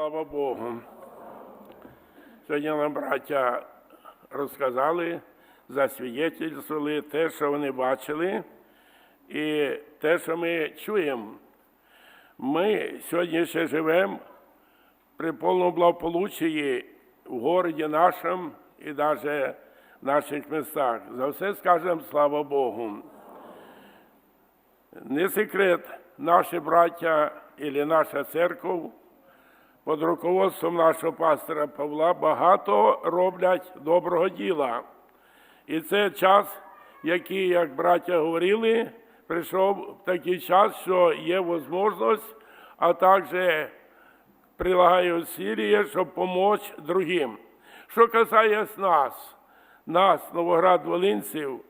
Слава Богу. Сьогодні нам браття розказали, засвідчили те, що вони бачили, і те, що ми чуємо. Ми сьогодні ще живемо при повному благополуччі в городі нашому і навіть в наших містах. За все скажемо слава Богу. Не секрет, наші браття і наша церква під руководством нашого пастора Павла багато роблять доброго діла. І це час, який, як браття говорили, прийшов такий час, що є можливість, а також прилагаю усилия, щоб допомогти другим. Що касається нас, нас, Новоград-Волинців,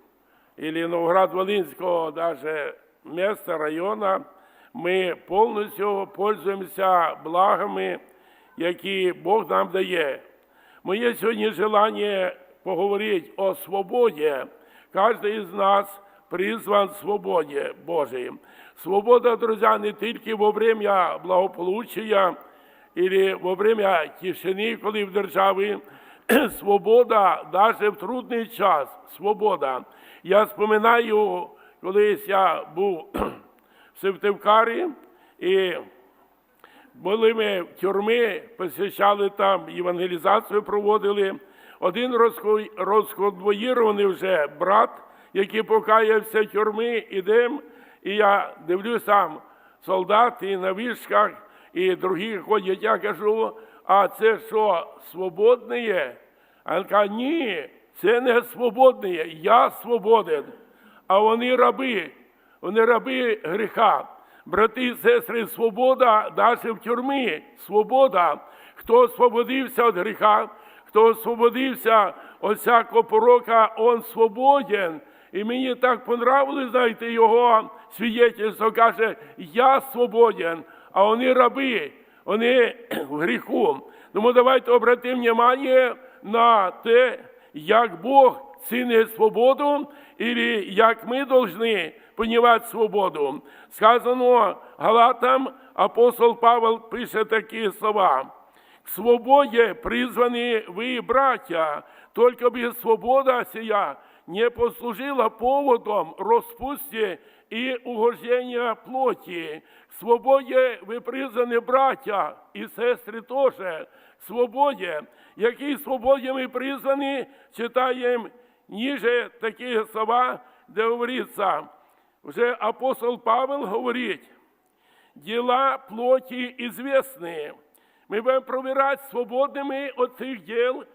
или Новоград-Волинского даже места, района, ми повністю пользуємося благами, які Бог нам дає. Моє сьогодні желання поговорити о свободі. Кожен із нас призван свободі Божій. Свобода, друзі, не тільки во время благополуччя, или во время тишини, коли в державі свобода, навіть в трудний час, свобода. Я споминаю, колись я був в Севтивкарі, і були ми в тюрми, посвящали там, євангелізацію проводили. Один розко- розконвоїрований вже брат, який покаявся в тюрми, ідем, і я дивлюсь там солдати на вишках, і другі ходять, я кажу, а це що, свободне? А він каже, ні, це не свободне я свободен, а вони раби, вони раби гріха. Брати і сестри, свобода навіть в тюрмі, свобода. Хто освободився від гріха, хто освободився від всякого порока, он свободен. І мені так понравилось, знаєте, його свідетельство каже, я свободен, а вони раби, вони в гріху. Тому давайте обратимо внимание на те, як Бог цінить свободу, і як ми повинні понімати свободу. Сказано Галатам, апостол Павел пише такі слова. К свободе призваны вы, братья, только бы свобода сия не послужила поводом распусти и угождения плоти. К свободе ви призвані браття і сестри теж. К свободі, якій свободі ми призвані, читаємо ніже такі слова, де говориться, вже апостол Павел говорить, дела плоти известные. Мы будем проверять, свободными от цих дел,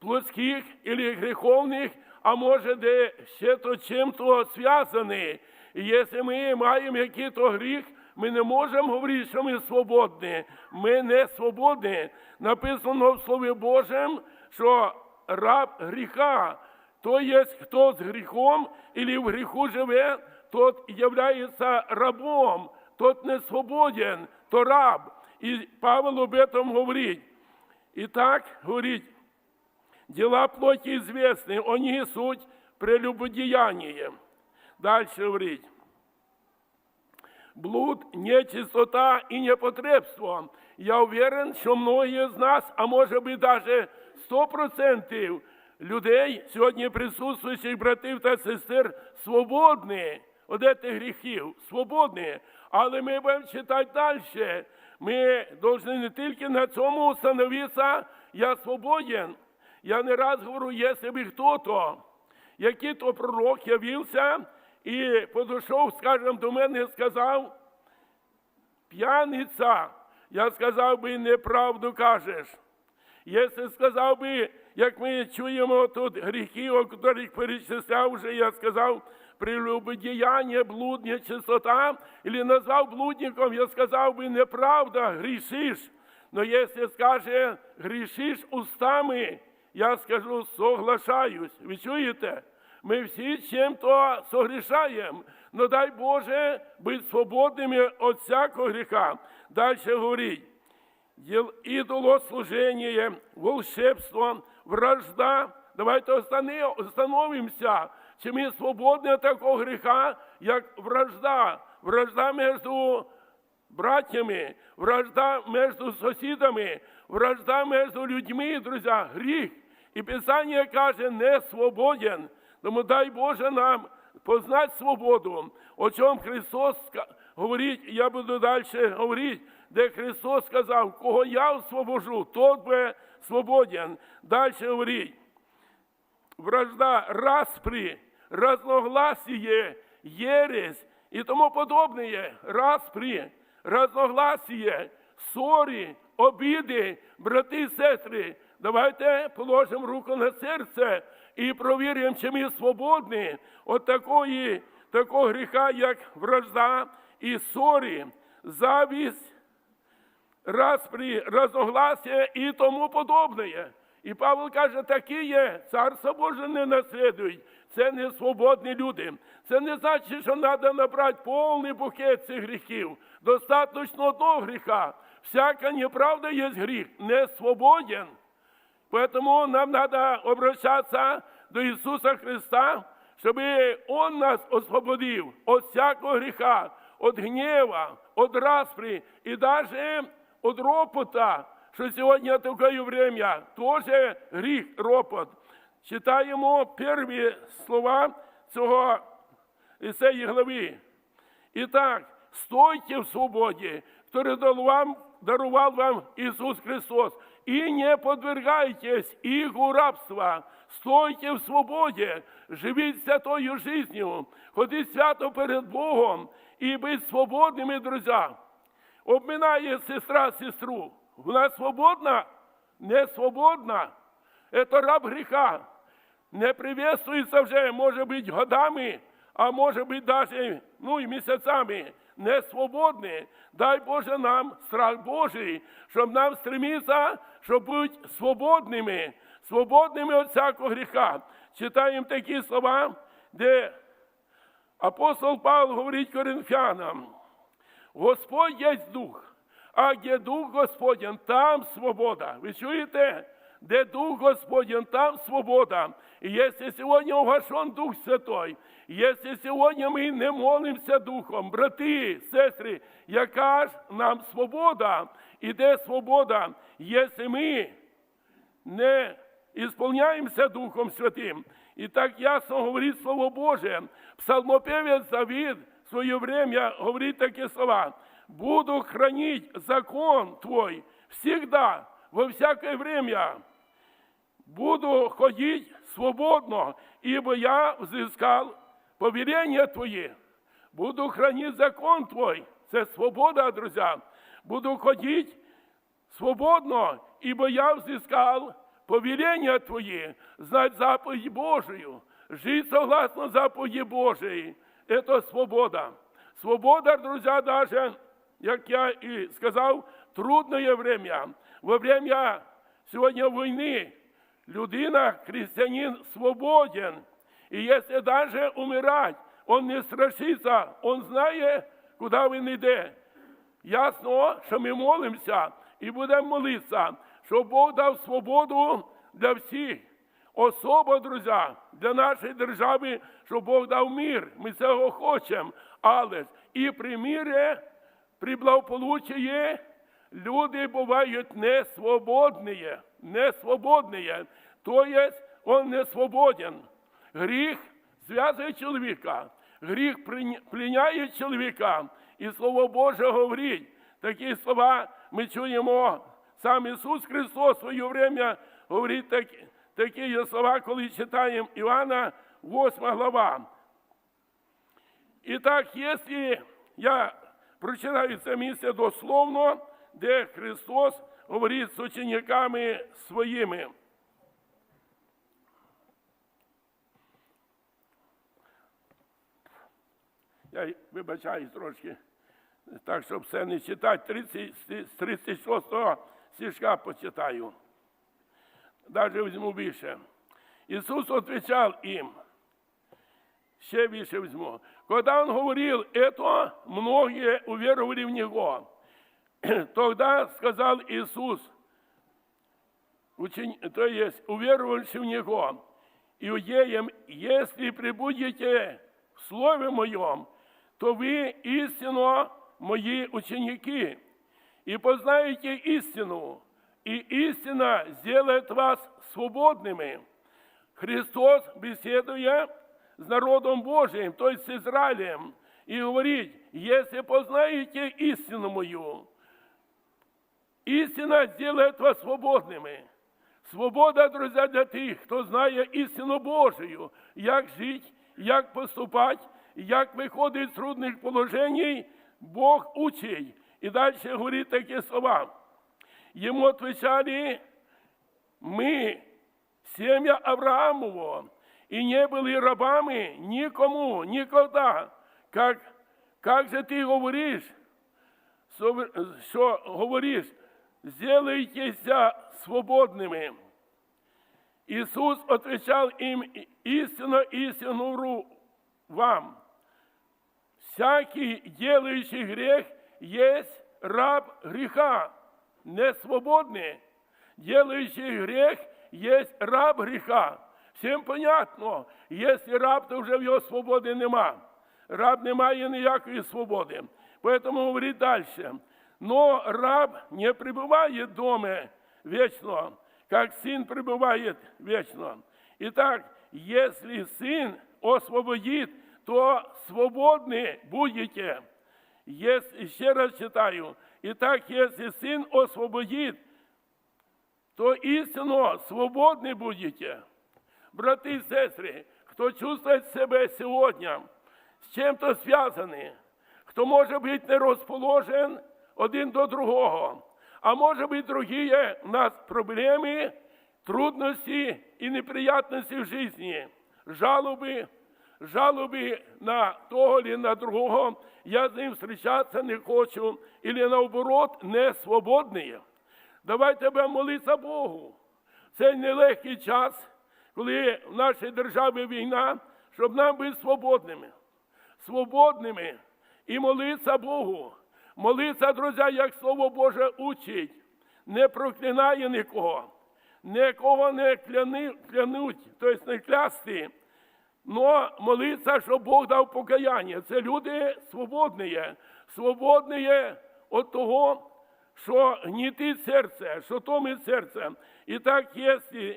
плотских или греховных, а може, де ще то чим-то зв'язані. І якщо ми маємо який-то гріх, ми не можемо говорити, що ми свободні. Ми не свободні. Написано в Слові Божому, що раб гріха, то є, хто з гріхом или в гріху живе, тот являється рабом, тот не свободен, то раб. І Павел об этом говорить. І так говорить, дела плоти известны, они суть прелюбодеяние. Дальше говорить. Блуд, нечистота и непотребство. Я уверен, що многие з нас, а може би даже 100% людей, сьогодні присутствуючих братів та сестер, свободні цих гріхів, свободні. Але ми будемо читати далі. Ми повинні не тільки на цьому установитися, я свободен. Я не раз говорю, якщо би хто-то, який то пророк явився і подійшов, скажімо, до мене і сказав, п'яниця, я сказав би, неправду кажеш. Якщо сказав би, як ми чуємо тут гріхи, о яких перечисляв вже, я сказав, прелюбодіяння, блуд, нечистота, или назвав блудником, я сказав би, неправда, грішиш. Но якщо скаже, грішиш устами, я скажу, соглашаюсь. Ви чуєте? Ми всі чим-то согрішаємо. Но дай Боже бути свободними від всякого гріха. Далі говорить, ідолослужение, волшебство, вражда. Давайте остановимося, чи ми свободні від такого гріха, як вражда. Вражда між братьями, вражда між сусідами, вражда між людьми, друзі, гріх. І Писання каже, не свободен. Тому дай Боже нам познати свободу, о чому Христос говорить, я буду далі говорити, де Христос сказав, кого я освобожу, тот би свободен. Далі говорить, вражда, распри, разногласие, ересь і тому подобне, распри, разногласие, ссори, обіди, брати і сестри. Давайте положимо руку на серце і провіримо, чи ми свободні від такої, такого гріха, як вражда і ссори, завість, распри, разногласия і тому подобне. І Павло каже, такі є, царство Боже не наслідують. Це не свободні люди. Це не значить, що треба набрати повний букет цих гріхів. Достатньо одного гріха. Всяка неправда є гріх, не свободен. Поэтому нам надо обращаться до Иисуса Христа, чтобы Он нас освободил от всякого греха, от гнева, от распри и даже от ропота, что сегодня такое время, тоже гріх, ропот. Читаємо перві слова цього цієї глави. Итак, стойте в который дал вам, даровал вам Иисус Христос, и не подвергайтесь игу рабства. Стойте в свободе, живіть святою жизнью, ходіть свято перед Богом і будь свободними, друзі. Обминає сестра сестру. Вона свободна? Не свободна. Это раб гріха. Не приветствується вже, може бути, годами, а може бути даже, ну і місяцями. Не свободні. Дай Боже нам страх Божий, щоб нам стремитися, щоб бути свободними, свободними від всякого гріха. Читаємо такі слова, де апостол Павло говорить коринфянам. Господь є дух, а де дух Господень, там свобода. Ви чуєте? Де дух Господень, там свобода. И если сегодня угошен Дух Святой, если сегодня мы не молимся Духом, брати, сестри, яка ж нам свобода? І де свобода, якщо ми не ісполняємося Духом Святим. І так ясно говорить Слово Боже. Псалмопевець Давид в своє время говорить такі слова. Буду хранить закон Твой всегда, во всякое время. Буду ходить свободно, ибо я взыскал повеление Твое. Буду хранить закон Твой. Це свобода, друзі. Буду ходить свободно, ибо я взыскал повеление Твои, знать заповедь Божию, жить согласно заповеди Божией. Это свобода. Свобода, друзья, даже, як я и сказал, трудное время. Во время сегодня войны людина, христианин, свободен. И если даже умирать, он не страшится, он знает, куда він йде. Ясно, що ми молимося і будемо молитися, щоб Бог дав свободу для всіх. Особо, друзі, для нашої держави, щоб Бог дав мир. Ми цього хочемо. Але і при мирі, при благополуччі люди бувають несвободні. Несвободні. Тобто він не свободен. Гріх зв'язує чоловіка, гріх пленяє чоловіка. І Слово Боже говорить, такі слова ми чуємо. Сам Ісус Христос в своє время говорить такі, такі є слова, коли читаємо Івана 8 глава. І так, якщо я прочитаю це місце дословно, де Христос говорить з учениками своїми. Я вибачаюсь трошки, так, щоб все не читати. 30, з 36 стишка почитаю. Даже візьму більше. Ісус отвечал им, ще більше візьму. Когда Он говорил это, многие уверовали в Него. Тогда сказал Иисус, учени... то есть уверовавший в Него, иудеям, если прибудете в Слове Моем, то вы истинно мои ученики, и познаете истину, и истина сделает вас свободными. Христос, беседуя с народом Божиим, то есть с Израилем, и говорит, если познаете истину мою, істина сделает вас свободними. Свобода, друзі, для тих, хто знає істину Божию, як жити, як поступати, як виходити з трудних положень, Бог учить. І далі говорить такі слова Йому отвечали, мы, семя Авраамово, и не были рабами никому, никогда. Как, как же ты говоришь, що, що говориш, сделайтеся свободными. Иисус отвечал им, истинно, истинно говорю вам, всякий делающий грех есть раб греха, не свободный. Делающий грех есть раб греха. Всім понятно, якщо раб, то вже в його свободи нема. Раб не має ніякої свободи. Поэтому говорить дальше. Но раб не пребывает дома вечно, как сын пребывает вечно. Итак, если сын освободит, то свободны будете. Если, еще раз читаю. Итак, если сын освободит, то істинно свободні будете. Брати і сестри, хто чувствує себе сьогодні з чим-то зв'язаний, хто може бути не розположен один до другого, а може бути другі у нас проблеми, трудності і неприятності в житті, жалоби, жалоби на того чи на другого, я з ним зустрічатися не хочу, і наоборот, не свободний. Давайте будемо молитися Богу. Це нелегкий час, коли в нашій державі війна, щоб нам бути свободними. Свободними і молитися Богу. Молитися, друзі, як Слово Боже учить, не проклинає нікого, нікого не клянуть, тобто не клясти. Но молиться, щоб Бог дав покаяння. Це люди свободні, свободні від того, що гнітить серце, що томить серце. І так, якщо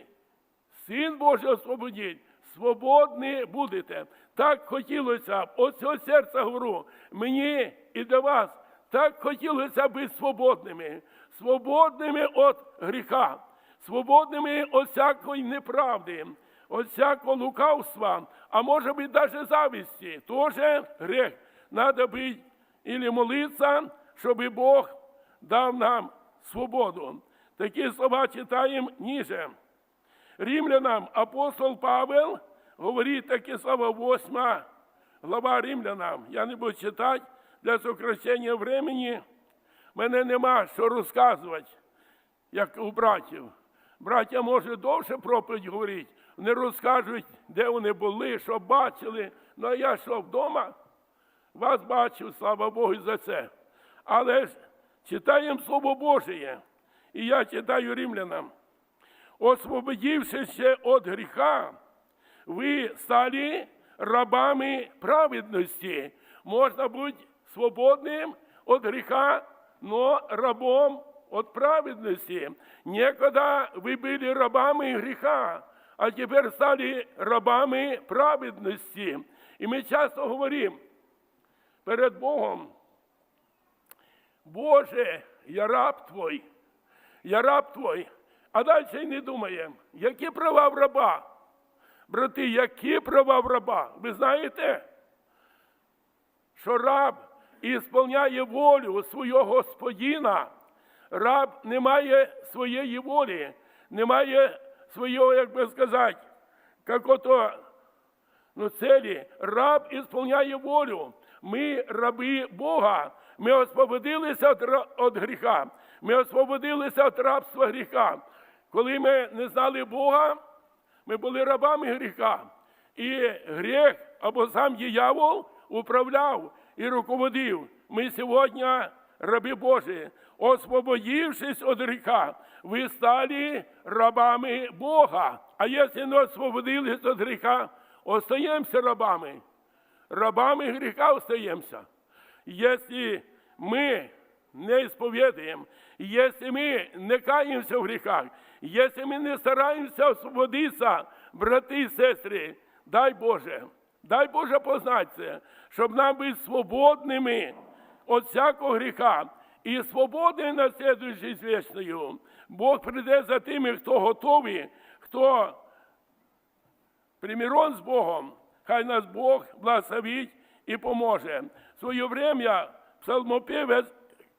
Син Божий освободить, свободні будете. Так хотілося б, от серця говорю, мені і для вас, так хотілося бути свободними, свободними від гріха, свободними від всякої неправди, від всякого лукавства, а може бути навіть зависті, теж грех. Надо бути или молитися, щоб Бог дав нам свободу. Такі слова читаємо ніже. Римлянам апостол Павел говорить такі слова 8 глава Римлянам. Я не буду читати для сокращення времени. Мене нема що розказувати, як у братів. Браття може довше проповідь говорити, не розкажуть, де вони були, що бачили. Ну а я що вдома? Вас бачив, слава Богу, за це. Але ж читаємо Слово Божє, і я читаю римлянам. Освободившись від гріха, ви стали рабами праведності. Можна бути свободним від гріха, но рабом от праведности. Некогда вы были рабами греха, а теперь стали рабами праведности. И мы часто говорим перед Богом, Боже, я раб Твой, я раб Твой. А далі й не думаємо, які права в раба? Брати, які права в раба? Ви знаєте, що раб ісполняє волю свого господина, раб не має своєї волі, не має свого, як би сказати, як ото ну, цілі. Раб ісполняє волю. Ми раби Бога. Ми освободилися від гріха. Ми освободилися від рабства гріха. Коли ми не знали Бога, ми були рабами гріха. І гріх або сам диявол управляв і руководив. Ми сьогодні раби Божі, освободившись від гріха, ви стали рабами Бога. А якщо не освободились від гріха, остаємося рабами. Рабами гріха остаємося. Якщо ми не сповідаємо, якщо ми не каємося в гріхах, якщо ми не стараємося освободитися, брати і сестри, дай Боже, дай Боже познати це, щоб нам бути свободними від всякого гріха і свободною наслідуючи вічною. Бог прийде за тими, хто готовий, хто примирен з Богом, хай нас Бог благословить і поможе. Своє время псалмопевець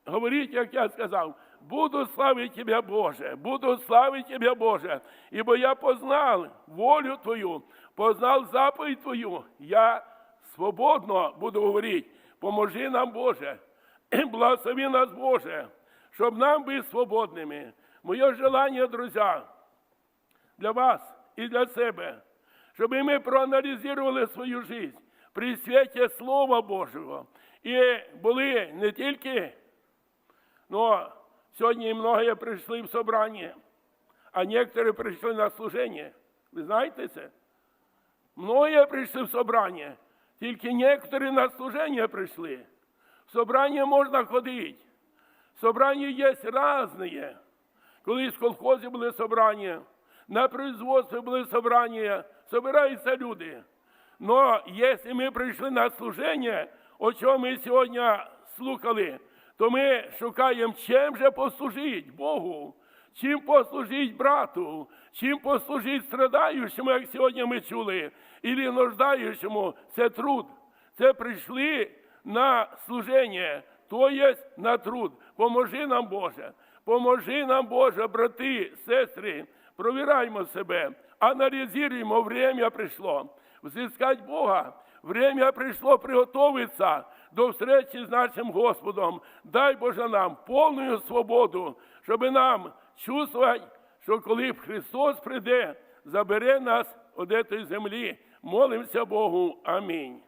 говорить, як я сказав, буду славити Тебе, Боже, буду славити Тебе, Боже, ибо я познал волю Твою, познал заповідь Твою, я свободно буду говорити, поможи нам, Боже, благослови нас, Боже, щоб нам бути свободними. Моє желання, друзі, для вас і для себе, щоб ми проаналізували свою життя при світі Слова Божого. І були не тільки, но сьогодні многие прийшли в собрання, а некоторі прийшли на служення. Ви знаєте це? Многие прийшли в собрання, тільки некоторі на служення прийшли. В собрання можна ходити. Собрання є різні. Колись в колхозі були собрання, на производстві були собрання, собираються люди. Но якщо ми прийшли на служення, о чому ми сьогодні слухали, то ми шукаємо, чим же послужити Богу, чим послужити брату, чим послужити страдаючому, як сьогодні ми чули, і нуждаючому, це труд. Це прийшли на служення, то є на труд. Поможи нам, Боже, поможи нам, Боже, брати, сестри, провіраймо себе, аналізуємо, время прийшло. Взискать Бога, время прийшло приготовитися до встречі з нашим Господом. Дай Боже нам повну свободу, щоб нам чувствувати, що коли Христос прийде, забере нас від цієї землі. Молимося Богу. Амінь.